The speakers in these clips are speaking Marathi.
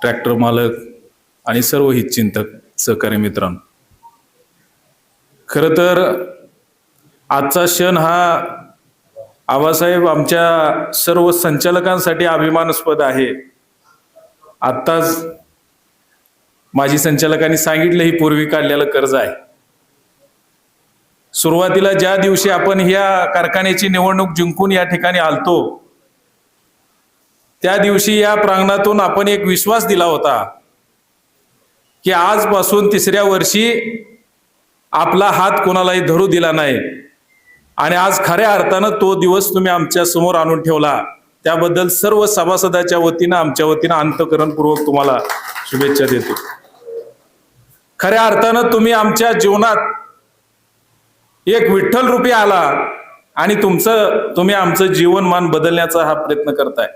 ट्रॅक्टर मालक आणि सर्व हितचिंतक सहकारी मित्रांनो. खरं तर आजचा क्षण हा आबासाहेब आमच्या सर्व संचालकांसाठी अभिमानास्पद आहे. आत्ताच माजी संचालकांनी सांगितलं ही पूर्वी काढलेलं कर्ज आहे. सुरुवातीला ज्या दिवशी आपण ह्या कारखान्याची निवडणूक जिंकून या ठिकाणी आलतो त्या दिवशी या प्रांगणातून आपण एक विश्वास दिला होता की आजपासून तिसऱ्या वर्षी आपला हात कोणालाही धरू दिला नाही. आणि आज खऱ्या अर्थानं तो दिवस तुम्ही आमच्यासमोर आणून ठेवला. त्याबद्दल सर्व सभासदाच्या वतीनं आमच्या वतीनं अंतकरणपूर्वक तुम्हाला शुभेच्छा देतो. खऱ्या अर्थानं तुम्ही आमच्या जीवनात एक विठ्ठल रूपी आला आणि तुमचं तुम्ही आमचं जीवनमान बदलण्याचा हा प्रयत्न करताय.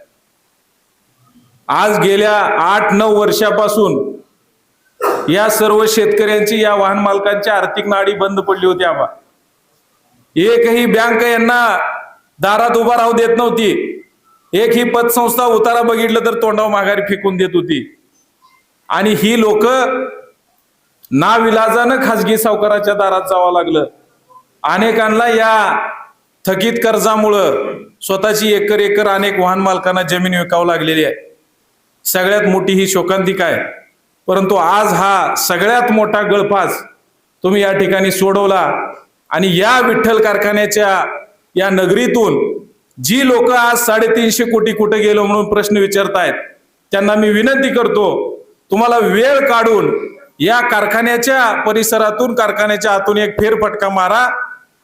आज गेल्या आठ नऊ वर्षापासून या सर्व शेतकऱ्यांची या वाहन मालकांची आर्थिक नाडी बंद पडली होती आबा एकही बँक यांना दारात उभा राहू देत नव्हती. एक ही पतसंस्था उतारा बघितलं तर तोंडावर माघारी फेकून देत होती. आणि ही लोक नाविलाजानं खाजगी सावकाराच्या दारात जावं लागलं. अनेकांना या थकीत कर्जामुळं स्वतःची एकर एकर अनेक वाहन मालकांना जमीन विकावं लागलेली आहे. सगळ्यात मोठी ही शोकांतिका आहे. परंतु आज हा सगळ्यात मोठा गळफास तुम्ही या ठिकाणी सोडवला आणि या विठ्ठल कारखान्याच्या या नगरीतून जी लोक आज साडेतीनशे कोटी कुठे गेलो म्हणून प्रश्न विचारतायत त्यांना मी विनंती करतो तुम्हाला वेळ काढून या कारखान्याच्या परिसरातून कारखान्याच्या आतून एक फेरफटका मारा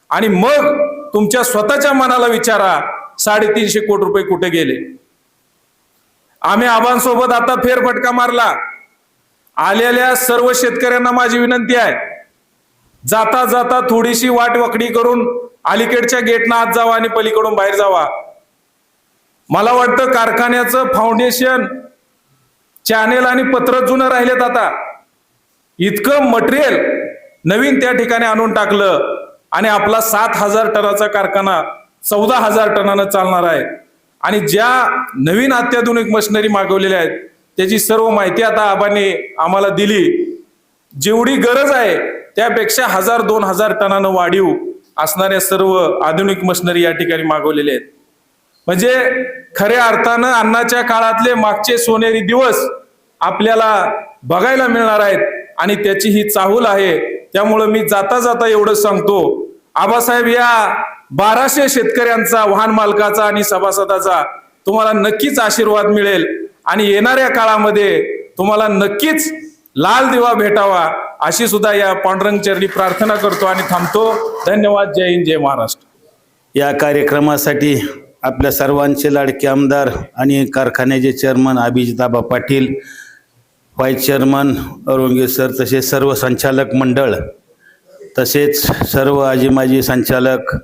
आणि मग तुमच्या स्वतःच्या मनाला विचारा साडेतीनशे कोटी रुपये कुठे गेले. आम्ही आबांसोबत आता फेरफटका मारला. आलेल्या सर्व शेतकऱ्यांना माझी विनंती आहे. जाता जाता थोडीशी वाट वाकडी करून अलीकडच्या गेटनं आत जावा आणि पलीकडून बाहेर जावा. मला वाटतं कारखान्याचं फाउंडेशन चॅनेल आणि पत्र जुनं राहिलेत आता. इतकं मटेरियल नवीन त्या ठिकाणी आणून टाकलं आणि आपला सात हजार टनाचा कारखाना चौदा हजार टनानं चालणार आहे. आणि ज्या नवीन अत्याधुनिक मशिनरी मागवलेल्या आहेत त्याची सर्व माहिती आता आबाने आम्हाला दिली. जेवढी गरज आहे त्यापेक्षा हजार दोन हजार टनानं वाढीव असणाऱ्या सर्व आधुनिक मशिनरी या ठिकाणी मागवलेल्या आहेत. म्हणजे खऱ्या अर्थानं अन्नाच्या काळातले मागचे सोनेरी दिवस आपल्याला बघायला मिळणार आहेत आणि त्याची ही चाहूल आहे. त्यामुळं मी जाता जाता एवढं सांगतो आबासाहेब या बाराशे शेतकऱ्यांचा वाहन मालकाचा आणि सभासदाचा तुम्हाला नक्कीच आशीर्वाद मिळेल. आणि येणाऱ्या काळामध्ये तुम्हाला नक्कीच लाल दिवा भेटावा अशी सुद्धा या पांडुरंग चरणी प्रार्थना करतो आणि थांबतो. धन्यवाद. जय हिंद जय महाराष्ट्र. या कार्यक्रमासाठी आपल्या सर्वांचे लाडके आमदार आणि कारखान्याचे चेअरमन अभिजिताबा पाटील व्हाईस चेअरमन अरुंगे सर तसेच सर्व संचालक मंडळ तसेच सर्व आजी माजी संचालक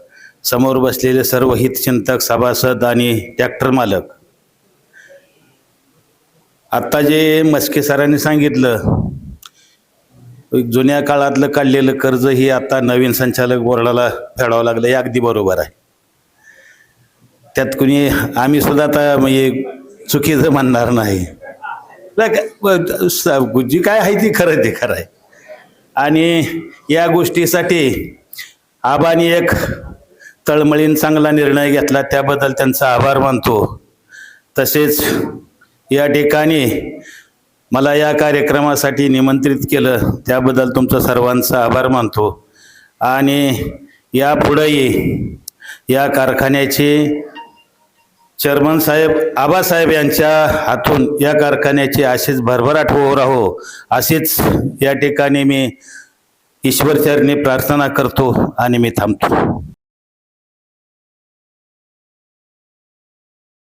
समोर बसलेले सर्व हितचिंतक सभासद आणि ट्रॅक्टर मालक. आत्ता जे मस्के सरांनी सांगितलं जुन्या काळातलं काढलेलं कर्ज ही आता नवीन संचालक बोर्डाला फेडावं लागलं हे अगदी बरोबर आहे. त्यात कुणी आम्ही सुद्धा आता म्हणजे चुकीचं म्हणणार नाही. का- स- जी काय आहे ती खरं ते खरं आहे. आणि या गोष्टीसाठी आबानी एक तळमळीन चांगला निर्णय घेतला त्याबद्दल त्यांचा आभार मानतो. तसेच या ठिकाणी मला या कार्यक्रमासाठी निमंत्रित केलं त्याबद्दल तुमचा सर्वांचा आभार मानतो. आणि यापुढेही या कारखान्याचे चेअरमन साहेब आबासाहेब यांच्या हातून या कारखान्याची अशीच भरभराट हो राहो अशीच या ठिकाणी मी ईश्वरचरणी प्रार्थना करतो आणि मी थांबतो.